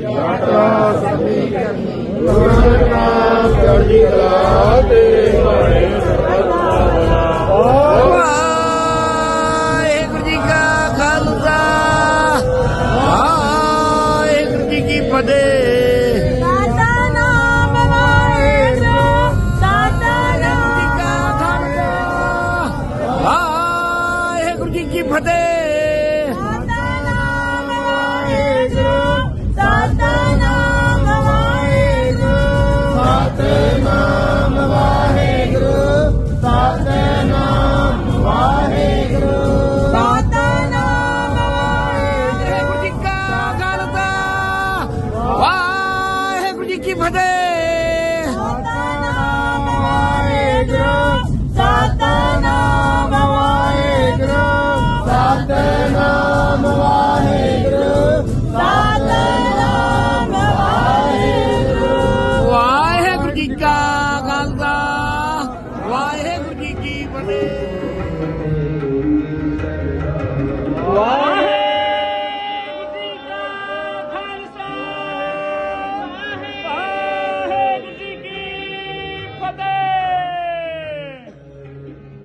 ਯਾਤਰਾ ਸਮੀ ਕਰਨੀ ਗੁਰੂ ਨਾਮ ਚੜ੍ਹਦੀ ਕਲਾ ਤੇ Germany.